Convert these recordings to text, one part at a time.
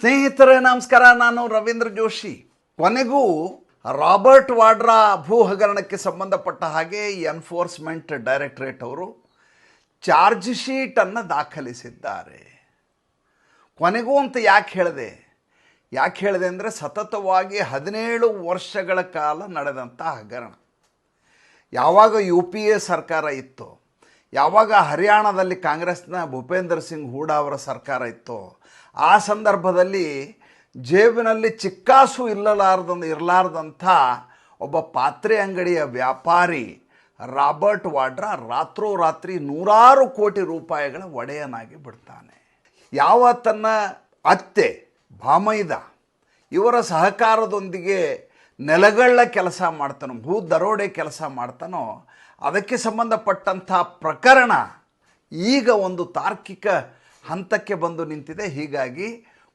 ಸ್ನೇಹಿತರೇ, ನಮಸ್ಕಾರ. ನಾನು ರವೀಂದ್ರ ಜೋಶಿ. ಕೊನೆಗೂ ರಾಬರ್ಟ್ ವಾಡ್ರಾ ಭೂ ಹಗರಣಕ್ಕೆ ಸಂಬಂಧಪಟ್ಟ ಹಾಗೆ ಎನ್ಫೋರ್ಸ್ಮೆಂಟ್ ಡೈರೆಕ್ಟರೇಟ್ ಅವರು ಚಾರ್ಜ್ ಶೀಟನ್ನು ದಾಖಲಿಸಿದ್ದಾರೆ. ಕೊನೆಗೂ ಅಂತ ಯಾಕೆ ಹೇಳಿದೆ? ಯಾಕೆ ಹೇಳಿದೆ ಅಂದರೆ ಸತತವಾಗಿ ಹದಿನೇಳು ವರ್ಷಗಳ ಕಾಲ ನಡೆದಂಥ ಹಗರಣ. ಯಾವಾಗ ಯು ಪಿ ಎ ಸರ್ಕಾರ ಇತ್ತು, ಯಾವಾಗ ಹರಿಯಾಣದಲ್ಲಿ ಕಾಂಗ್ರೆಸ್ನ ಭೂಪೇಂದ್ರ ಸಿಂಗ್ ಹೂಡಾ ಅವರ ಸರ್ಕಾರ ಇತ್ತು ಆ ಸಂದರ್ಭದಲ್ಲಿ ಜೇಬಿನಲ್ಲಿ ಚಿಕ್ಕಾಸು ಇಲ್ಲಲಾರ್ದ ಇರಲಾರ್ದಂಥ ಒಬ್ಬ ಪಾತ್ರೆ ಅಂಗಡಿಯ ವ್ಯಾಪಾರಿ ರಾಬರ್ಟ್ ವಾಡ್ರಾ ರಾತ್ರೋರಾತ್ರಿ ನೂರಾರು ಕೋಟಿ ರೂಪಾಯಿಗಳ ಒಡೆಯನಾಗಿ ಬಿಡ್ತಾನೆ. ಯಾವ ತನ್ನ ಅತ್ತೆ ಭಾಮೈದ ಇವರ ಸಹಕಾರದೊಂದಿಗೆ ನೆಲಗಳ್ಳ ಕೆಲಸ ಮಾಡ್ತಾನೋ, ಭೂ ದರೋಡೆ ಕೆಲಸ ಮಾಡ್ತಾನೋ, ಅದಕ್ಕೆ ಸಂಬಂಧಪಟ್ಟಂಥ ಪ್ರಕರಣ ಈಗ ಒಂದು ತಾರ್ಕಿಕ ಹಂತಕ್ಕೆ ಬಂದು ನಿಂತಿದೆ, ಹೀಗಾಗಿ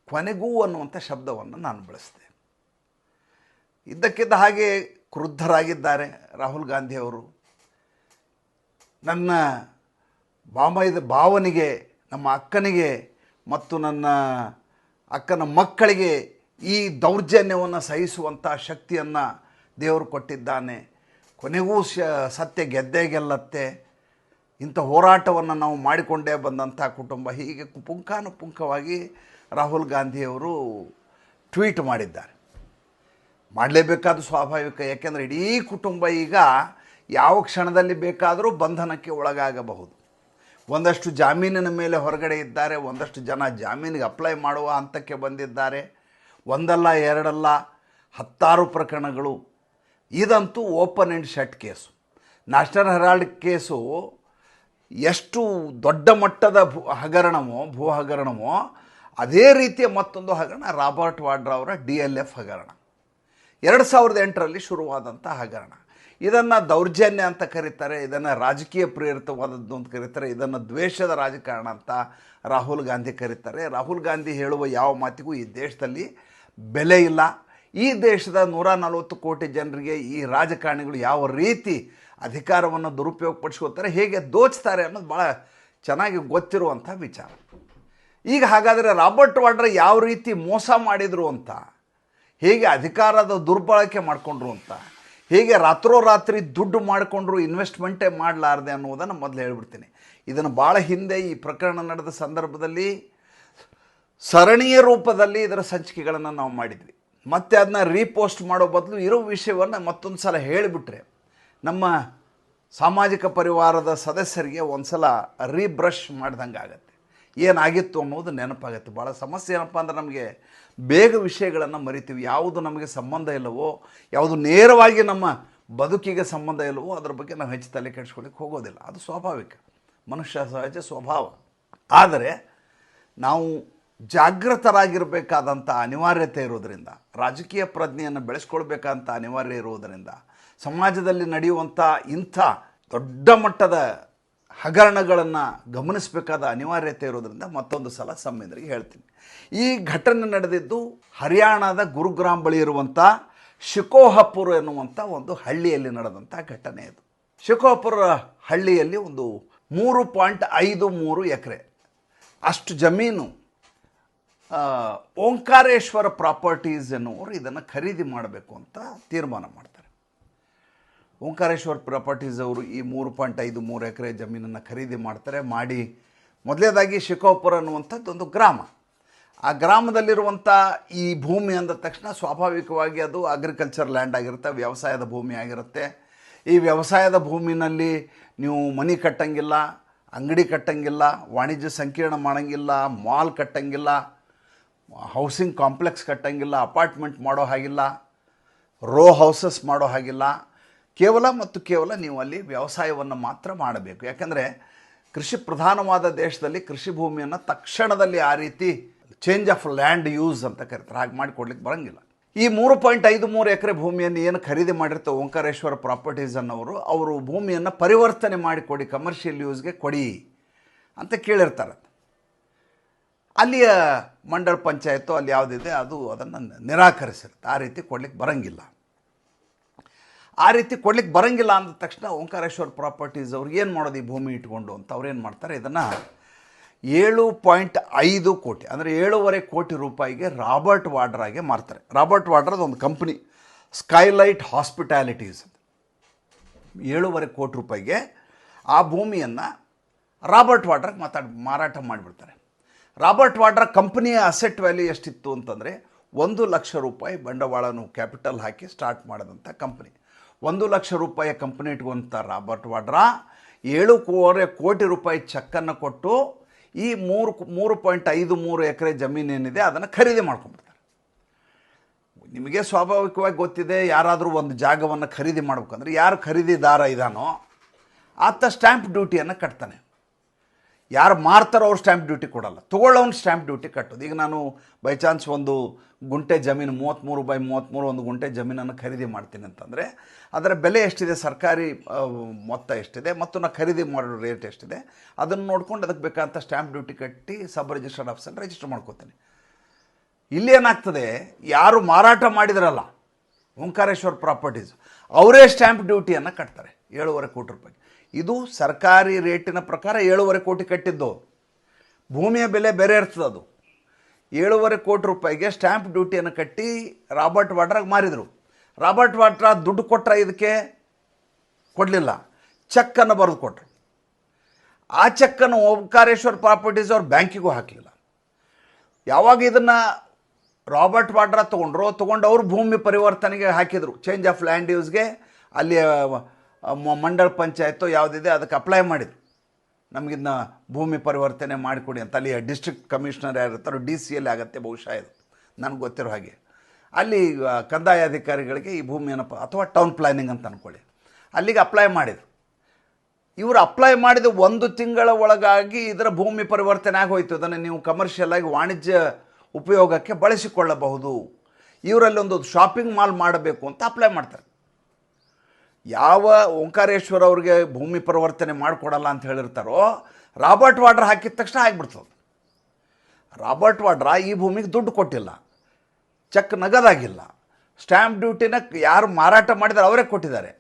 ಕೊನೆಗೂ ಅನ್ನುವಂಥ ಶಬ್ದವನ್ನು ನಾನು ಬಳಸಿದೆ ಇದ್ದಕ್ಕಿದ್ದ ಹಾಗೆ ಕ್ರುದ್ಧರಾಗಿದ್ದಾರೆ ರಾಹುಲ್ ಗಾಂಧಿಯವರು ನನ್ನ ಬಾಮೈದ ಭಾವನಿಗೆ, ನಮ್ಮ ಅಕ್ಕನಿಗೆ ಮತ್ತು ನನ್ನ ಅಕ್ಕನ ಮಕ್ಕಳಿಗೆ ಈ ದೌರ್ಜನ್ಯವನ್ನು ಸಹಿಸುವಂಥ ಶಕ್ತಿಯನ್ನು ದೇವರು ಕೊಟ್ಟಿದ್ದಾನೆ. ಕೊನೆಗೂ ಸತ್ಯ ಗೆದ್ದೇ ಗೆಲ್ಲತ್ತೆ. ಇಂಥ ಹೋರಾಟವನ್ನು ನಾವು ಮಾಡಿಕೊಂಡೇ ಬಂದಂಥ ಕುಟುಂಬ ಹೀಗೆ ಪುಂಖಾನುಪುಂಖವಾಗಿ ರಾಹುಲ್ ಗಾಂಧಿಯವರು ಟ್ವೀಟ್ ಮಾಡಿದ್ದಾರೆ. ಮಾಡಲೇಬೇಕಾದ ಸ್ವಾಭಾವಿಕ, ಯಾಕೆಂದರೆ ಇಡೀ ಕುಟುಂಬ ಈಗ ಯಾವ ಕ್ಷಣದಲ್ಲಿ ಬೇಕಾದರೂ ಬಂಧನಕ್ಕೆ ಒಳಗಾಗಬಹುದು. ಒಂದಷ್ಟು ಜಾಮೀನಿನ ಮೇಲೆ ಹೊರಗಡೆ ಇದ್ದಾರೆ, ಒಂದಷ್ಟು ಜನ ಜಾಮೀನಿಗೆ ಅಪ್ಲೈ ಮಾಡುವ ಹಂತಕ್ಕೆ ಬಂದಿದ್ದಾರೆ. ಒಂದಲ್ಲ, ಎರಡಲ್ಲ, ಹತ್ತಾರು ಪ್ರಕರಣಗಳು. ಇದಂತೂ open and shut case. National Herald case ಎಷ್ಟು ದೊಡ್ಡ ಮಟ್ಟದ ಭೂ ಹಗರಣವೋ ಭೂ ಹಗರಣವೋ, ಅದೇ ರೀತಿಯ ಮತ್ತೊಂದು ಹಗರಣ ರಾಬರ್ಟ್ ವಾಡ್ರಾ ಅವರ ಡಿ ಎಲ್ ಎಫ್ ಹಗರಣ. ಎರಡು ಸಾವಿರದ ಎಂಟರಲ್ಲಿ ಶುರುವಾದಂಥ ಹಗರಣ. ಇದನ್ನು ದೌರ್ಜನ್ಯ ಅಂತ ಕರೀತಾರೆ, ಇದನ್ನು ರಾಜಕೀಯ ಪ್ರೇರಿತವಾದದ್ದು ಅಂತ ಕರೀತಾರೆ, ಇದನ್ನು ದ್ವೇಷದ ರಾಜಕಾರಣ ಅಂತ ರಾಹುಲ್ ಗಾಂಧಿ ಕರೀತಾರೆ. ರಾಹುಲ್ ಗಾಂಧಿ ಹೇಳುವ ಯಾವ ಮಾತಿಗೂ ಈ ದೇಶದಲ್ಲಿ ಬೆಲೆ ಇಲ್ಲ. ಈ ದೇಶದ ನೂರ ನಲವತ್ತು ಕೋಟಿ ಜನರಿಗೆ ಈ ರಾಜಕಾರಣಿಗಳು ಯಾವ ರೀತಿ ಅಧಿಕಾರವನ್ನು ದುರುಪಯೋಗಪಡಿಸ್ಕೋತಾರೆ ಹೇಗೆ ದೋಚ್ತಾರೆ ಅನ್ನೋದು ಭಾಳ ಚೆನ್ನಾಗಿ ಗೊತ್ತಿರುವಂಥ ವಿಚಾರ. ಈಗ ಹಾಗಾದರೆ ರಾಬರ್ಟ್ ವಾಡ್ರಾ ಯಾವ ರೀತಿ ಮೋಸ ಮಾಡಿದರು ಅಂತ, ಹೇಗೆ ಅಧಿಕಾರದ ದುರ್ಬಳಕೆ ಮಾಡಿಕೊಂಡ್ರು ಅಂತ, ಹೇಗೆ ರಾತ್ರೋರಾತ್ರಿ ದುಡ್ಡು ಮಾಡಿಕೊಂಡ್ರು ಇನ್ವೆಸ್ಟ್ಮೆಂಟೇ ಮಾಡಲಾರ್ದೆ ಅನ್ನೋದನ್ನು ಮೊದಲು ಹೇಳ್ಬಿಡ್ತೀನಿ. ಇದನ್ನು ಭಾಳ ಹಿಂದೆ ಈ ಪ್ರಕರಣ ನಡೆದ ಸಂದರ್ಭದಲ್ಲಿ ಸರಣಿಯ ರೂಪದಲ್ಲಿ ಇದರ ಸಂಚಿಕೆಗಳನ್ನು ನಾವು ಮಾಡಿದ್ವಿ. ಮತ್ತೆ ಅದನ್ನ ರೀಪೋಸ್ಟ್ ಮಾಡೋ ಬದಲು ಇರೋ ವಿಷಯವನ್ನು ಮತ್ತೊಂದು ಸಲ ಹೇಳಿಬಿಟ್ರೆ ನಮ್ಮ ಸಾಮಾಜಿಕ ಪರಿವಾರದ ಸದಸ್ಯರಿಗೆ ಒಂದು ಸಲ ರೀಬ್ರಷ್ ಮಾಡ್ದಂಗೆ ಆಗುತ್ತೆ. ಏನಾಗಿತ್ತು ಅನ್ನೋದು ನೆನಪಾಗುತ್ತೆ. ಭಾಳ ಸಮಸ್ಯೆ ಏನಪ್ಪ ಅಂದ್ರೆ ನಮಗೆ ಬೇಗ ವಿಷಯಗಳನ್ನು ಮರಿತೀವಿ. ಯಾವುದು ನಮಗೆ ಸಂಬಂಧ ಇಲ್ಲವೋ, ಯಾವುದು ನೇರವಾಗಿ ನಮ್ಮ ಬದುಕಿಗೆ ಸಂಬಂಧ ಇಲ್ಲವೋ, ಅದ್ರ ಬಗ್ಗೆ ನಾವು ಹೆಚ್ಚು ತಲೆ ಕೆಡಿಸ್ಕೊಳ್ಳಿಕ್ಕೆ ಹೋಗೋದಿಲ್ಲ. ಅದು ಸ್ವಾಭಾವಿಕ. ಮನುಷ್ಯ ಸಹಜ ಸ್ವಭಾವ. ಆದರೆ ನಾವು ಜಾಗೃತರಾಗಿರಬೇಕಾದಂಥ ಅನಿವಾರ್ಯತೆ ಇರೋದರಿಂದ, ರಾಜಕೀಯ ಪ್ರಜ್ಞೆಯನ್ನು ಬೆಳೆಸ್ಕೊಳ್ಬೇಕಂತ ಅನಿವಾರ್ಯ ಇರುವುದರಿಂದ ಸಮಾಜದಲ್ಲಿ ನಡೆಯುವಂಥ ಇಂಥ ದೊಡ್ಡ ಮಟ್ಟದ ಹಗರಣಗಳನ್ನು ಗಮನಿಸಬೇಕಾದ ಅನಿವಾರ್ಯತೆ ಇರೋದರಿಂದ ಮತ್ತೊಂದು ಸಲ ಸಂಬಂಧರಿಗೆ ಹೇಳ್ತೀನಿ. ಈ ಘಟನೆ ನಡೆದಿದ್ದು ಹರಿಯಾಣದ ಗುರುಗ್ರಾಮ್ ಬಳಿ ಇರುವಂಥ ಶಿಕೋಹಪುರ್ ಎನ್ನುವಂಥ ಒಂದು ಹಳ್ಳಿಯಲ್ಲಿ ನಡೆದಂಥ ಘಟನೆ ಇದು. ಶಿಕೋಹಪುರ ಹಳ್ಳಿಯಲ್ಲಿ ಒಂದು ಮೂರು ಪಾಯಿಂಟ್ ಐದು ಮೂರು ಎಕರೆ ಅಷ್ಟು ಜಮೀನು ಓಂಕಾರೇಶ್ವರ ಪ್ರಾಪರ್ಟೀಸ್ ಎನ್ನುವರು ಇದನ್ನು ಖರೀದಿ ಮಾಡಬೇಕು ಅಂತ ತೀರ್ಮಾನ ಮಾಡ್ತಾರೆ. ಓಂಕಾರೇಶ್ವರ ಪ್ರಾಪರ್ಟೀಸ್ ಅವರು ಈ ಮೂರು ಪಾಯಿಂಟ್ ಐದು ಮೂರು ಎಕರೆ ಜಮೀನನ್ನು ಖರೀದಿ ಮಾಡ್ತಾರೆ, ಮಾಡಿ ಮೊದಲೇದಾಗಿ ಶಿಕೋಪುರ ಅನ್ನುವಂಥದ್ದು ಒಂದು ಗ್ರಾಮ. ಆ ಗ್ರಾಮದಲ್ಲಿರುವಂಥ ಈ ಭೂಮಿ ಅಂದ ತಕ್ಷಣ ಸ್ವಾಭಾವಿಕವಾಗಿ ಅದು ಅಗ್ರಿಕಲ್ಚರ್ ಲ್ಯಾಂಡ್ ಆಗಿರುತ್ತೆ, ವ್ಯವಸಾಯದ ಭೂಮಿ ಆಗಿರುತ್ತೆ. ಈ ವ್ಯವಸಾಯದ ಭೂಮಿನಲ್ಲಿ ನೀವು ಮನೆ ಕಟ್ಟಂಗಿಲ್ಲ, ಅಂಗಡಿ ಕಟ್ಟಂಗಿಲ್ಲ, ವಾಣಿಜ್ಯ ಸಂಕೀರ್ಣ ಮಾಡಂಗಿಲ್ಲ, ಮಾಲ್ ಕಟ್ಟಂಗಿಲ್ಲ ಹೌಸಿಂಗ್ ಕಾಂಪ್ಲೆಕ್ಸ್ ಕಟ್ಟಂಗಿಲ್ಲ ಅಪಾರ್ಟ್ಮೆಂಟ್ ಮಾಡೋ ಹಾಗಿಲ್ಲ ರೋ ಹೌಸಸ್ ಮಾಡೋ ಹಾಗಿಲ್ಲ, ಕೇವಲ ಮತ್ತು ಕೇವಲ ನೀವು ಅಲ್ಲಿ ವ್ಯವಸಾಯವನ್ನು ಮಾತ್ರ ಮಾಡಬೇಕು. ಯಾಕಂದರೆ ಕೃಷಿ ಪ್ರಧಾನವಾದ ದೇಶದಲ್ಲಿ ಕೃಷಿ ಭೂಮಿಯನ್ನು ತಕ್ಷಣದಲ್ಲಿ ಆ ರೀತಿ ಚೇಂಜ್ ಆಫ್ ಲ್ಯಾಂಡ್ ಯೂಸ್ ಅಂತ ಕರೀತಾರೆ. ಹಾಗೆ ಮಾಡಿಕೊಡ್ಲಿಕ್ಕೆ ಬರೋಂಗಿಲ್ಲ. ಈ ಮೂರು ಪಾಯಿಂಟ್ ಐದು ಮೂರು ಎಕರೆ ಭೂಮಿಯನ್ನು ಏನು ಖರೀದಿ ಮಾಡಿರ್ತಾರೆ ಓಂಕಾರೇಶ್ವರ ಪ್ರಾಪರ್ಟೀಸ್ ಅನ್ನೋರು, ಅವರು ಭೂಮಿಯನ್ನು ಪರಿವರ್ತನೆ ಮಾಡಿಕೊಡಿ ಕಮರ್ಷಿಯಲ್ ಯೂಸ್ಗೆ ಕೊಡಿ ಅಂತ ಕೇಳಿರ್ತಾರೆ ಅಲ್ಲಿಯ ಮಂಡಳ ಪಂಚಾಯತ್ತು ಅಲ್ಲಿ ಯಾವುದಿದೆ ಅದು ಅದನ್ನು ನಿರಾಕರಿಸಿರುತ್ತೆ. ಆ ರೀತಿ ಕೊಡ್ಲಿಕ್ಕೆ ಬರಂಗಿಲ್ಲ. ಆ ರೀತಿ ಕೊಡ್ಲಿಕ್ಕೆ ಬರಂಗಿಲ್ಲ ಅಂದ ತಕ್ಷಣ ಓಂಕಾರೇಶ್ವರ ಪ್ರಾಪರ್ಟೀಸ್ ಅವ್ರಿಗೆ ಏನು ಮಾಡೋದು ಈ ಭೂಮಿ ಇಟ್ಕೊಂಡು ಅಂತ ಅವ್ರು ಏನು ಮಾಡ್ತಾರೆ, ಇದನ್ನು ಏಳು ಪಾಯಿಂಟ್ ಐದು ಕೋಟಿ, ಅಂದರೆ ಏಳೂವರೆ ಕೋಟಿ ರೂಪಾಯಿಗೆ ರಾಬರ್ಟ್ ವಾಡ್ರಾಗೆ ಮಾರ್ತಾರೆ. ರಾಬರ್ಟ್ ವಾಡ್ರಾದ ಒಂದು ಕಂಪ್ನಿ, ಸ್ಕೈಲೈಟ್ ಹಾಸ್ಪಿಟ್ಯಾಲಿಟೀಸ್ ಏಳೂವರೆ ಕೋಟಿ ರೂಪಾಯಿಗೆ ಆ ಭೂಮಿಯನ್ನು ರಾಬರ್ಟ್ ವಾಡ್ರಾಗೆ ಮಾತಾಡಿ ಮಾರಾಟ ಮಾಡಿಬಿಡ್ತಾರೆ. ರಾಬರ್ಟ್ ವಾಡ್ರಾ ಕಂಪ್ನಿಯ ಅಸೆಟ್ ವ್ಯಾಲ್ಯೂ ಎಷ್ಟಿತ್ತು ಅಂತಂದರೆ ಒಂದು ಲಕ್ಷ ರೂಪಾಯಿ ಬಂಡವಾಳನು ಕ್ಯಾಪಿಟಲ್ ಹಾಕಿ ಸ್ಟಾರ್ಟ್ ಮಾಡಿದಂಥ ಕಂಪ್ನಿ. ಒಂದು ಲಕ್ಷ ರೂಪಾಯಿಯ ಕಂಪ್ನಿ ಇಟ್ಕೊಂತ ರಾಬರ್ಟ್ ವಾಡ್ರಾ ಏಳುವರೆ ಕೋಟಿ ರೂಪಾಯಿ ಚೆಕ್ಕನ್ನು ಕೊಟ್ಟು ಈ ಮೂರು ಮೂರು ಪಾಯಿಂಟ್ ಐದು ಮೂರು ಎಕರೆ ಜಮೀನೇನಿದೆ ಅದನ್ನು ಖರೀದಿ ಮಾಡ್ಕೊಂಬಿಡ್ತಾರೆ ನಿಮಗೆ ಸ್ವಾಭಾವಿಕವಾಗಿ ಗೊತ್ತಿದೆ ಯಾರಾದರೂ ಒಂದು ಜಾಗವನ್ನು ಖರೀದಿ ಮಾಡ್ಬೇಕಂದ್ರೆ ಯಾರು ಖರೀದಿದಾರ ಇದ್ದಾನೋ ಆತ ಸ್ಟ್ಯಾಂಪ್ ಡ್ಯೂಟಿಯನ್ನು ಕಟ್ತಾನೆ. ಯಾರು ಮಾರ್ತಾರೋ ಅವ್ರು ಸ್ಟ್ಯಾಂಪ್ ಡ್ಯೂಟಿ ಕೊಡಲ್ಲ. ತೊಗೊಳ್ಳೋನು ಸ್ಟ್ಯಾಂಪ್ ಡ್ಯೂಟಿ ಕಟ್ಟೋದು. ಈಗ ನಾನು ಬೈ ಚಾನ್ಸ್ ಒಂದು ಗುಂಟೆ ಜಮೀನು ಮೂವತ್ತ್ಮೂರು ಬೈ ಮೂವತ್ತ್ಮೂರು ಒಂದು ಗುಂಟೆ ಜಮೀನನ್ನು ಖರೀದಿ ಮಾಡ್ತೀನಿ ಅಂತಂದರೆ, ಅದರ ಬೆಲೆ ಎಷ್ಟಿದೆ? ಸರ್ಕಾರಿ ಮೊತ್ತ ಎಷ್ಟಿದೆ? ಮತ್ತು ನಾನು ಖರೀದಿ ಮಾಡೋ ರೇಟ್ ಎಷ್ಟಿದೆ? ಅದನ್ನು ನೋಡ್ಕೊಂಡು ಅದಕ್ಕೆ ಬೇಕಾದಂಥ ಸ್ಟ್ಯಾಂಪ್ ಡ್ಯೂಟಿ ಕಟ್ಟಿ ಸಬ್ ರಿಜಿಸ್ಟರ್ಡ್ ಆಫೀಸಲ್ಲಿ ರಿಜಿಸ್ಟರ್ ಮಾಡ್ಕೋತೀನಿ. ಇಲ್ಲಿ ಏನಾಗ್ತದೆ? ಯಾರು ಮಾರಾಟ ಮಾಡಿದ್ರಲ್ಲ, ಓಂಕಾರೇಶ್ವರ್ ಪ್ರಾಪರ್ಟೀಸ್ ಅವರೇ ಸ್ಟ್ಯಾಂಪ್ ಡ್ಯೂಟಿಯನ್ನು ಕಟ್ತಾರೆ. ಏಳುವರೆ ಕೋಟಿ ರೂಪಾಯಿ ಇದು ಸರ್ಕಾರಿ ರೇಟಿನ ಪ್ರಕಾರ ಏಳುವರೆ ಕೋಟಿ ಕಟ್ಟಿದ್ದು. ಭೂಮಿಯ ಬೆಲೆ ಬೇರೆ ಇರ್ತದೆ ಅದು. ಏಳುವರೆ ಕೋಟಿ ರೂಪಾಯಿಗೆ ಸ್ಟ್ಯಾಂಪ್ ಡ್ಯೂಟಿಯನ್ನು ಕಟ್ಟಿ ರಾಬರ್ಟ್ ವಾಡ್ರಾಗೆ ಮಾರಿದರು. ರಾಬರ್ಟ್ ವಾಡ್ರಾ ದುಡ್ಡು ಕೊಟ್ಟರೆ ಇದಕ್ಕೆ ಕೊಡಲಿಲ್ಲ. ಚೆಕ್ಕನ್ನು ಬರೆದು ಕೊಟ್ಟರು ಆ ಚೆಕ್ಕನ್ನು ಓಂಕಾರೇಶ್ವರ್ ಪ್ರಾಪರ್ಟೀಸ್ ಅವ್ರ ಬ್ಯಾಂಕಿಗೂ ಹಾಕಲಿಲ್ಲ. ಯಾವಾಗ ಇದನ್ನು ರಾಬರ್ಟ್ ವಾಡ್ರಾ ತೊಗೊಂಡ್ರು ತೊಗೊಂಡು ಅವರು ಭೂಮಿ ಪರಿವರ್ತನೆಗೆ ಹಾಕಿದರು. ಚೇಂಜ್ ಆಫ್ ಲ್ಯಾಂಡ್ ಯೂಸ್ಗೆ ಅಲ್ಲಿ ಮಂಡಳ ಪಂಚಾಯತ್ತು ಯಾವುದಿದೆ ಅದಕ್ಕೆ ಅಪ್ಲೈ ಮಾಡಿದ್ರು. ನಮಗಿನ್ನ ಭೂಮಿ ಪರಿವರ್ತನೆ ಮಾಡಿಕೊಡಿ ಅಂತ. ಅಲ್ಲಿ ಡಿಸ್ಟ್ರಿಕ್ಟ್ ಕಮಿಷನರ್ ಯಾರಿರ್ತಾರೋ ಡಿ ಸಿ ಎಲ್ ಆಗುತ್ತೆ ಬಹುಶಃ ಇದು. ನನಗೆ ಗೊತ್ತಿರೋ ಹಾಗೆ. ಅಲ್ಲಿ ಕಂದಾಯ ಅಧಿಕಾರಿಗಳಿಗೆ ಈ ಭೂಮಿ ಏನಪ್ಪ, ಅಥವಾ ಟೌನ್ ಪ್ಲಾನಿಂಗ್ ಅಂತ ಅಂದ್ಕೊಳ್ಳಿ ಅಲ್ಲಿಗೆ ಅಪ್ಲೈ ಮಾಡಿದರು. ಇವರು ಅಪ್ಲೈ ಮಾಡಿದ ಒಂದು ತಿಂಗಳ ಒಳಗಾಗಿ ಇದರ ಭೂಮಿ ಪರಿವರ್ತನೆ ಆಗೋಯ್ತು. ಅದನ್ನು ನೀವು ಕಮರ್ಷಿಯಲ್ ಆಗಿ ವಾಣಿಜ್ಯ ಉಪಯೋಗಕ್ಕೆ ಬಳಸಿಕೊಳ್ಳಬಹುದು. ಇವರಲ್ಲಿ ಒಂದು ಶಾಪಿಂಗ್ ಮಾಲ್ ಮಾಡಬೇಕು ಅಂತ ಅಪ್ಲೈ ಮಾಡ್ತಾರೆ. ಯಾವ ಓಂಕಾರೇಶ್ವರ ಅವ್ರಿಗೆ ಭೂಮಿ ಪರಿವರ್ತನೆ ಮಾಡಿಕೊಡಲ್ಲ ಅಂತ ಹೇಳಿರ್ತಾರೋ, ರಾಬರ್ಟ್ ವಾಡ್ರ್ ಹಾಕಿದ ತಕ್ಷಣ ಆಗಿಬಿಡ್ತದೆ. ರಾಬರ್ಟ್ ವಾಡ್ರಾ ಈ ಭೂಮಿಗೆ ದುಡ್ಡು ಕೊಟ್ಟಿಲ್ಲ, ಚೆಕ್ ನಗದಾಗಿಲ್ಲ. ಸ್ಟ್ಯಾಂಪ್ ಡ್ಯೂಟಿನ ಯಾರು ಮಾರಾಟ ಮಾಡಿದ್ದಾರೆ ಅವರೇ ಕೊಟ್ಟಿದ್ದಾರೆ.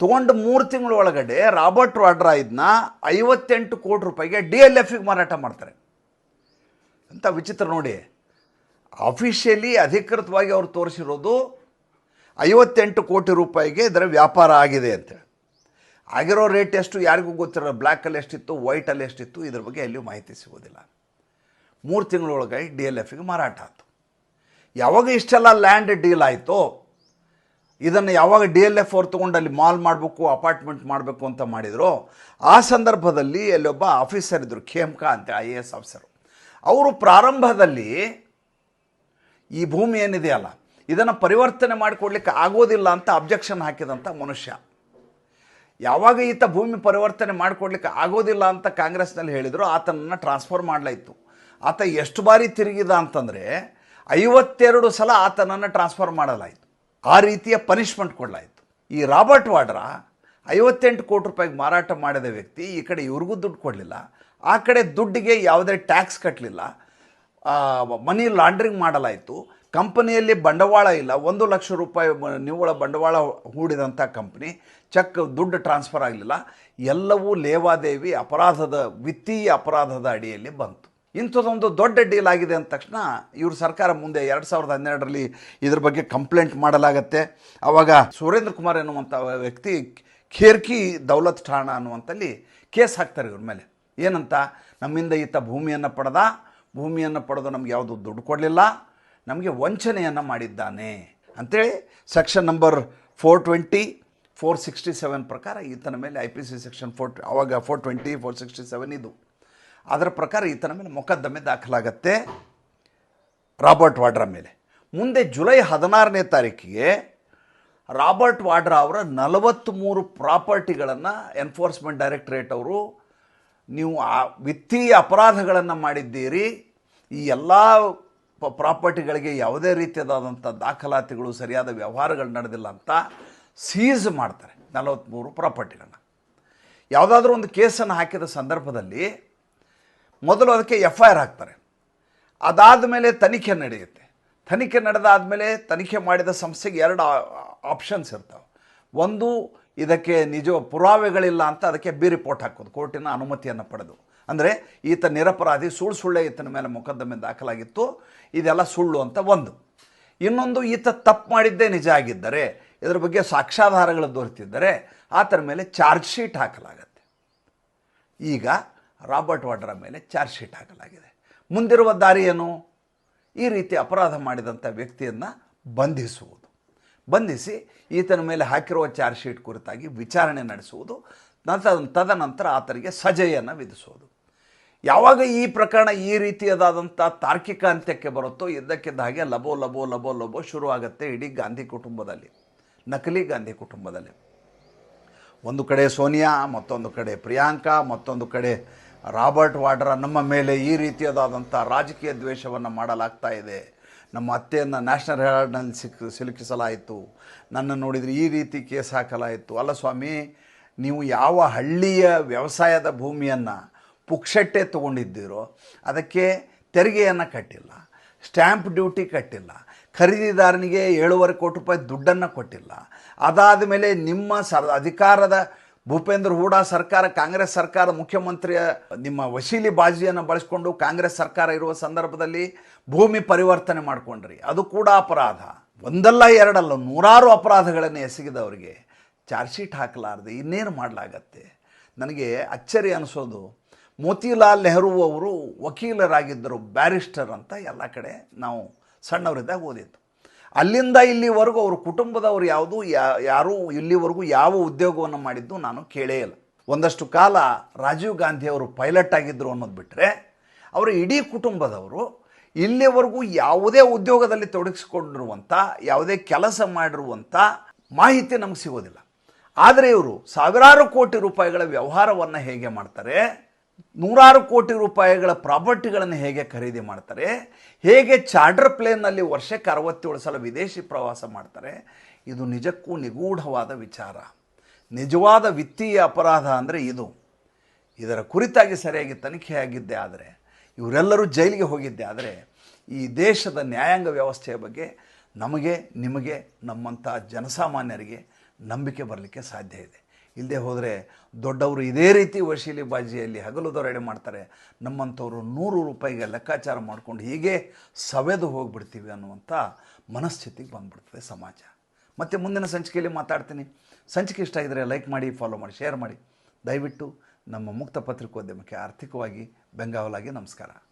ತೊಗೊಂಡು ಮೂರು ತಿಂಗಳ ಒಳಗಡೆ ರಾಬರ್ಟ್ ವಾಡ್ರಾ ಇದನ್ನ ಐವತ್ತೆಂಟು ಕೋಟಿ ರೂಪಾಯಿಗೆ ಡಿ ಎಲ್ ಎಫ್ಗೆ ಮಾರಾಟ ಮಾಡ್ತಾರೆ. ಅಂತ ವಿಚಿತ್ರ ನೋಡಿ. ಅಫಿಷಿಯಲಿ ಅಧಿಕೃತವಾಗಿ ಅವರು ತೋರಿಸಿರೋದು ಐವತ್ತೆಂಟು ಕೋಟಿ ರೂಪಾಯಿಗೆ ಇದರ ವ್ಯಾಪಾರ ಆಗಿದೆ ಅಂತೇಳಿ ಆಗಿರೋ ರೇಟ್ ಎಷ್ಟು ಯಾರಿಗೂ ಗೊತ್ತಿರೋ ಬ್ಲ್ಯಾಕಲ್ಲಿ ಎಷ್ಟಿತ್ತು ವೈಟಲ್ಲಿ ಎಷ್ಟಿತ್ತು, ಇದ್ರ ಬಗ್ಗೆ ಎಲ್ಲಿಯೂ ಮಾಹಿತಿ ಸಿಗೋದಿಲ್ಲ ಮೂರು ತಿಂಗಳೊಳಗಾಗಿ ಡಿ ಎಲ್ ಎಫ್ಗೆ ಮಾರಾಟ ಆಯಿತು. ಯಾವಾಗ ಇಷ್ಟೆಲ್ಲ ಲ್ಯಾಂಡ್ ಡೀಲ್ ಆಯಿತು, ಇದನ್ನು ಯಾವಾಗ ಡಿ ಎಲ್ ಎಫ್ ಅವ್ರು ತೊಗೊಂಡು ಅಲ್ಲಿ ಮಾಲ್ ಮಾಡಬೇಕು ಅಪಾರ್ಟ್ಮೆಂಟ್ ಮಾಡಬೇಕು ಅಂತ ಮಾಡಿದ್ರು, ಆ ಸಂದರ್ಭದಲ್ಲಿ ಅಲ್ಲೊಬ್ಬ ಆಫೀಸರ್ ಇದ್ದರು ಖೇಮ್ಕಾ ಅಂತ ಐ ಎ ಎಸ್ ಆಫೀಸರು ಅವರು ಪ್ರಾರಂಭದಲ್ಲಿ ಈ ಭೂಮಿ ಏನಿದೆಯಲ್ಲ ಇದನ್ನು ಪರಿವರ್ತನೆ ಮಾಡಿಕೊಡ್ಲಿಕ್ಕೆ ಆಗೋದಿಲ್ಲ ಅಂತ ಅಬ್ಜೆಕ್ಷನ್ ಹಾಕಿದಂಥ ಮನುಷ್ಯ. ಯಾವಾಗ ಈತ ಭೂಮಿ ಪರಿವರ್ತನೆ ಮಾಡಿಕೊಡ್ಲಿಕ್ಕೆ ಆಗೋದಿಲ್ಲ ಅಂತ ಕಾಂಗ್ರೆಸ್ನಲ್ಲಿ ಹೇಳಿದರು, ಆತನನ್ನು ಟ್ರಾನ್ಸ್ಫರ್ ಮಾಡಲಾಯಿತು. ಆತ ಎಷ್ಟು ಬಾರಿ ತಿರುಗಿದ ಅಂತಂದರೆ, ಐವತ್ತೆರಡು ಸಲ ಆತನನ್ನು ಟ್ರಾನ್ಸ್ಫರ್ ಮಾಡಲಾಯಿತು. ಆ ರೀತಿಯ ಪನಿಷ್ಮೆಂಟ್ ಕೊಡಲಾಯಿತು. ಈ ರಾಬರ್ಟ್ ವಾಡ್ರಾ ಐವತ್ತೆಂಟು ಕೋಟಿ ರೂಪಾಯಿಗೆ ಮಾರಾಟ ಮಾಡಿದ ವ್ಯಕ್ತಿ, ಈ ಕಡೆ ಇವ್ರಿಗೂ ದುಡ್ಡು ಕೊಡಲಿಲ್ಲ, ಆ ಕಡೆ ದುಡ್ಡಿಗೆ ಯಾವುದೇ ಟ್ಯಾಕ್ಸ್ ಕಟ್ಟಲಿಲ್ಲ ಮನಿ ಲಾಂಡ್ರಿಂಗ್ ಮಾಡಲಾಯಿತು. ಕಂಪನಿಯಲ್ಲಿ ಬಂಡವಾಳ ಇಲ್ಲ, ಒಂದು ಲಕ್ಷ ರೂಪಾಯಿ ನಿವ್ವಳ ಬಂಡವಾಳ ಹೂಡಿದಂಥ ಕಂಪ್ನಿ, ಚೆಕ್ ದುಡ್ಡು ಟ್ರಾನ್ಸ್ಫರ್ ಆಗಲಿಲ್ಲ. ಎಲ್ಲವೂ ಲೇವಾದೇವಿ ಅಪರಾಧದ, ವಿತ್ತೀಯ ಅಪರಾಧದ ಅಡಿಯಲ್ಲಿ ಬಂತು. ಇಂಥದ್ದೊಂದು ದೊಡ್ಡ ಡೀಲ್ ಆಗಿದೆ ಅಂದ ತಕ್ಷಣ ಇವರು ಸರ್ಕಾರ ಮುಂದೆ ಎರಡು ಸಾವಿರದ ಹನ್ನೆರಡರಲ್ಲಿ ಇದ್ರ ಬಗ್ಗೆ ಕಂಪ್ಲೇಂಟ್ ಮಾಡಲಾಗತ್ತೆ. ಆವಾಗ ಸುರೇಂದ್ರ ಕುಮಾರ್ ಎನ್ನುವಂಥ ವ್ಯಕ್ತಿ ಖೇರ್ಕಿ ದೌಲತ್ ಠಾಣಾ ಅನ್ನುವಂಥಲ್ಲಿ ಕೇಸ್ ಹಾಕ್ತಾರೆ ಇವ್ರ ಮೇಲೆ. ಏನಂತ? ನಮ್ಮಿಂದ ಈತ ಭೂಮಿಯನ್ನು ಪಡೆದ. ಭೂಮಿಯನ್ನು ಪಡೆದು ನಮ್ಗೆ ಯಾವುದು ದುಡ್ಡು ಕೊಡಲಿಲ್ಲ. ನಮಗೆ ವಂಚನೆಯನ್ನು ಮಾಡಿದ್ದಾನೆ. ಅಂಥೇಳಿ section number four twenty four sixty seven ಪ್ರಕಾರ ಈತನ ಮೇಲೆ I P C section four ಆವಾಗ four twenty four sixty seven ಇದು. ಅದರ ಪ್ರಕಾರ ಈತನ ಮೇಲೆ ಮೊಕದ್ದಮೆ ದಾಖಲಾಗತ್ತೆ ರಾಬರ್ಟ್ ವಾಡ್ರಾ ಮೇಲೆ. ಮುಂದೆ ಜುಲೈ ಹದಿನಾರನೇ ತಾರೀಕಿಗೆ ರಾಬರ್ಟ್ ವಾಡ್ರಾ ಅವರ ನಲವತ್ತ್ಮೂರು ಪ್ರಾಪರ್ಟಿಗಳನ್ನು ಎನ್ಫೋರ್ಸ್ಮೆಂಟ್ ಡೈರೆಕ್ಟರೇಟ್ ಅವರು, ನೀವು ಆ ವಿತ್ತೀಯ ಅಪರಾಧಗಳನ್ನು ಮಾಡಿದ್ದೀರಿ, ಈ ಎಲ್ಲ ಪ ಪ್ರಾಪರ್ಟಿಗಳಿಗೆ ಯಾವುದೇ ರೀತಿಯಾದಂಥ ದಾಖಲಾತಿಗಳು ಸರಿಯಾದ ವ್ಯವಹಾರಗಳು ನಡೆದಿಲ್ಲ ಅಂತ ಸೀಸ್ ಮಾಡ್ತಾರೆ ನಲವತ್ತ್ಮೂರು ಪ್ರಾಪರ್ಟಿಗಳನ್ನ. ಯಾವುದಾದ್ರೂ ಒಂದು ಕೇಸನ್ನು ಹಾಕಿದ ಸಂದರ್ಭದಲ್ಲಿ ಮೊದಲು ಅದಕ್ಕೆ ಎಫ್ ಐ ಆರ್ ಹಾಕ್ತಾರೆ. ಅದಾದ ಮೇಲೆ ತನಿಖೆ ನಡೆಯುತ್ತೆ. ತನಿಖೆ ನಡೆದಾದಮೇಲೆ ತನಿಖೆ ಮಾಡಿದ ಸಂಸ್ಥೆಗೆ ಎರಡು ಆಪ್ಷನ್ಸ್ ಇರ್ತವೆ. ಒಂದು, ಇದಕ್ಕೆ ನಿಜ ಪುರಾವೆಗಳಿಲ್ಲ ಅಂತ ಅದಕ್ಕೆ ಬಿ ರಿಪೋರ್ಟ್ ಹಾಕೋದು, ಕೋರ್ಟಿನ ಅನುಮತಿಯನ್ನು ಪಡೆದು. ಅಂದರೆ ಈತ ನಿರಪರಾಧಿ ಸುಳ್ಳು ಸುಳ್ಳೆ ಈತನ ಮೇಲೆ ಮೊಕದ್ದಮೆ ದಾಖಲಾಗಿತ್ತು. ಇದೆಲ್ಲ ಸುಳ್ಳು ಅಂತ ಒಂದು. ಇನ್ನೊಂದು, ಈತ ತಪ್ಪು ಮಾಡಿದ್ದೇ ನಿಜ ಆಗಿದ್ದರೆ, ಇದರ ಬಗ್ಗೆ ಸಾಕ್ಷ್ಯಾಧಾರಗಳು ದೊರೆತಿದ್ದರೆ ಆತನ ಮೇಲೆ ಚಾರ್ಜ್ ಶೀಟ್ ಹಾಕಲಾಗತ್ತೆ. ಈಗ ರಾಬರ್ಟ್ ವಾಡ್ರ ಮೇಲೆ ಚಾರ್ಜ್ ಶೀಟ್ ಹಾಕಲಾಗಿದೆ. ಮುಂದಿರುವ ದಾರಿ ಏನು? ಈ ರೀತಿ ಅಪರಾಧ ಮಾಡಿದಂಥ ವ್ಯಕ್ತಿಯನ್ನು ಬಂಧಿಸುವುದು. ಬಂಧಿಸಿ ಈತನ ಮೇಲೆ ಹಾಕಿರುವ ಚಾರ್ಜ್ ಶೀಟ್ ಕುರಿತಾಗಿ ವಿಚಾರಣೆ ನಡೆಸುವುದು. ನಂತರ, ತದನಂತರ ಆತನಿಗೆ ಸಜೆಯನ್ನು ವಿಧಿಸುವುದು. ಯಾವಾಗ ಈ ಪ್ರಕರಣ ಈ ರೀತಿಯದಾದಂಥ ತಾರ್ಕಿಕ ಅಂತ್ಯಕ್ಕೆ ಬರುತ್ತೋ ಇದ್ದಕ್ಕಿದ್ದ ಹಾಗೆ ಲಬೋ ಲಬೋ ಲಬೋ ಲಬೋ ಶುರುವಾಗುತ್ತೆ ಇಡೀ ಗಾಂಧಿ ಕುಟುಂಬದಲ್ಲಿ, ನಕಲಿ ಗಾಂಧಿ ಕುಟುಂಬದಲ್ಲಿ. ಒಂದು ಕಡೆ ಸೋನಿಯಾ, ಮತ್ತೊಂದು ಕಡೆ ಪ್ರಿಯಾಂಕಾ, ಮತ್ತೊಂದು ಕಡೆ ರಾಬರ್ಟ್ ವಾಡ್ರಾ ನಮ್ಮ ಮೇಲೆ ಈ ರೀತಿಯದಾದಂಥ ರಾಜಕೀಯ ದ್ವೇಷವನ್ನು ಮಾಡಲಾಗ್ತಾ ಇದೆ. ನಮ್ಮ ಅತ್ತೆಯನ್ನು ನ್ಯಾಷನಲ್ ಹೆರಾಲ್ಡ್ನಲ್ಲಿ ಸಿಕ್, ಸಿಲುಕಿಸಲಾಯಿತು. ನನ್ನ ನೋಡಿದರೆ ಈ ರೀತಿ ಕೇಸ್ ಹಾಕಲಾಯಿತು. ಅಲ್ಲ ಸ್ವಾಮಿ, ನೀವು ಯಾವ ಹಳ್ಳಿಯ ವ್ಯವಸಾಯದ ಭೂಮಿಯನ್ನು ಪುಕ್ಷಟ್ಟೆ ತೊಗೊಂಡಿದ್ದೀರೋ, ಅದಕ್ಕೆ ತೆರಿಗೆಯನ್ನು ಕಟ್ಟಿಲ್ಲ, ಸ್ಟ್ಯಾಂಪ್ ಡ್ಯೂಟಿ ಕಟ್ಟಿಲ್ಲ, ಖರೀದಿದಾರನಿಗೆ ಏಳುವರೆ ಕೋಟಿ ರೂಪಾಯಿ ದುಡ್ಡನ್ನು ಕೊಟ್ಟಿಲ್ಲ. ಅದಾದ ಮೇಲೆ ನಿಮ್ಮ ಸರ್, ಅಧಿಕಾರದ ಭೂಪೇಂದ್ರ ಹೂಡಾ ಸರ್ಕಾರ, ಕಾಂಗ್ರೆಸ್ ಸರ್ಕಾರ, ಮುಖ್ಯಮಂತ್ರಿಯ ನಿಮ್ಮ ವಶೀಲಿ ಬಾಜಿಯನ್ನು ಬಳಸ್ಕೊಂಡು ಕಾಂಗ್ರೆಸ್ ಸರ್ಕಾರ ಇರುವ ಸಂದರ್ಭದಲ್ಲಿ ಭೂಮಿ ಪರಿವರ್ತನೆ ಮಾಡಿಕೊಂಡ್ರಿ. ಅದು ಕೂಡ ಅಪರಾಧ. ಒಂದಲ್ಲ ಎರಡಲ್ಲ, ನೂರಾರು ಅಪರಾಧಗಳನ್ನು ಎಸಗಿದವರಿಗೆ ಚಾರ್ಜ್ ಶೀಟ್ ಹಾಕಲಾರದೆ ಇನ್ನೇನು ಮಾಡಲಾಗತ್ತೆ? ನನಗೆ ಅಚ್ಚರಿ ಅನಿಸೋದು ಮೋತಿಲಾಲ್ ನೆಹರು ಅವರು ವಕೀಲರಾಗಿದ್ದರು, ಬ್ಯಾರಿಸ್ಟರ್ ಅಂತ ಎಲ್ಲ ಕಡೆ ನಾವು ಸಣ್ಣವರಿದ್ದಾಗ ಓದಿತ್ತು ಅಲ್ಲಿಂದ ಇಲ್ಲಿವರೆಗೂ ಅವ್ರ ಕುಟುಂಬದವರು ಯಾವುದು, ಯಾ- ಯಾರೂ ಇಲ್ಲಿವರೆಗೂ ಯಾವ ಉದ್ಯೋಗವನ್ನು ಮಾಡಿದ್ದು ನಾನು ಕೇಳೇ ಇಲ್ಲ. ಒಂದಷ್ಟು ಕಾಲ ರಾಜೀವ್ ಗಾಂಧಿ ಅವರು ಪೈಲಟ್ ಆಗಿದ್ದರು ಅನ್ನೋದು ಬಿಟ್ಟರೆ ಅವರ ಇಡೀ ಕುಟುಂಬದವರು ಇಲ್ಲಿವರೆಗೂ ಯಾವುದೇ ಉದ್ಯೋಗದಲ್ಲಿ ತೊಡಗಿಸಿಕೊಂಡಿರುವಂಥ, ಯಾವುದೇ ಕೆಲಸ ಮಾಡಿರುವಂಥ ಮಾಹಿತಿ ನಮಗೆ ಸಿಗೋದಿಲ್ಲ. ಆದರೆ ಇವರು ಸಾವಿರಾರು ಕೋಟಿ ರೂಪಾಯಿಗಳ ವ್ಯವಹಾರವನ್ನು ಹೇಗೆ ಮಾಡ್ತಾರೆ ನೂರಾರು ಕೋಟಿ ರೂಪಾಯಿಗಳ ಪ್ರಾಪರ್ಟಿಗಳನ್ನು ಹೇಗೆ ಖರೀದಿ ಮಾಡ್ತಾರೆ, ಹೇಗೆ ಚಾರ್ಟರ್ ಪ್ಲೇನ್ನಲ್ಲಿ ವರ್ಷಕ್ಕೆ ಅರವತ್ತೇಳು ಸಲ ವಿದೇಶಿ ಪ್ರವಾಸ ಮಾಡ್ತಾರೆ, ಇದು ನಿಜಕ್ಕೂ ನಿಗೂಢವಾದ ವಿಚಾರ. ನಿಜವಾದ ವಿತ್ತೀಯ ಅಪರಾಧ ಅಂದರೆ ಇದು. ಇದರ ಕುರಿತಾಗಿ ಸರಿಯಾಗಿ ತನಿಖೆ ಆಗಿದ್ದೆ ಆದರೆ, ಇವರೆಲ್ಲರೂ ಜೈಲಿಗೆ ಹೋಗಿದ್ದೆ ಆದರೆ, ಈ ದೇಶದ ನ್ಯಾಯಾಂಗ ವ್ಯವಸ್ಥೆಯ ಬಗ್ಗೆ ನಮಗೆ, ನಿಮಗೆ, ನಮ್ಮಂಥ ಜನಸಾಮಾನ್ಯರಿಗೆ ನಂಬಿಕೆ ಬರಲಿಕ್ಕೆ ಸಾಧ್ಯ ಇದೆ. ಇಲ್ಲದೆ ಹೋದರೆ ದೊಡ್ಡವರು ಇದೇ ರೀತಿ ವಶೀಲಿ ಬಾಜಿಯಲ್ಲಿ ಹಗಲು ದೊರಡೆ ಮಾಡ್ತಾರೆ. ನಮ್ಮಂಥವರು ನೂರು ರೂಪಾಯಿಗೆ ಲೆಕ್ಕಾಚಾರ ಮಾಡ್ಕೊಂಡು ಹೀಗೆ ಸವೆದು ಹೋಗ್ಬಿಡ್ತೀವಿ ಅನ್ನುವಂಥ ಮನಸ್ಥಿತಿಗೆ ಬಂದ್ಬಿಡ್ತದೆ ಸಮಾಜ. ಮತ್ತು ಮುಂದಿನ ಸಂಚಿಕೆಯಲ್ಲಿ ಮಾತಾಡ್ತೀನಿ. ಸಂಚಿಕೆ ಇಷ್ಟ ಆಗಿದರೆ ಲೈಕ್ ಮಾಡಿ, ಫಾಲೋ ಮಾಡಿ, ಶೇರ್ ಮಾಡಿ. ದಯವಿಟ್ಟು ನಮ್ಮ ಮುಕ್ತ ಪತ್ರಿಕೋದ್ಯಮಕ್ಕೆ ಆರ್ಥಿಕವಾಗಿ ಬೆಂಗಾವಲಾಗಿ ನಮಸ್ಕಾರ.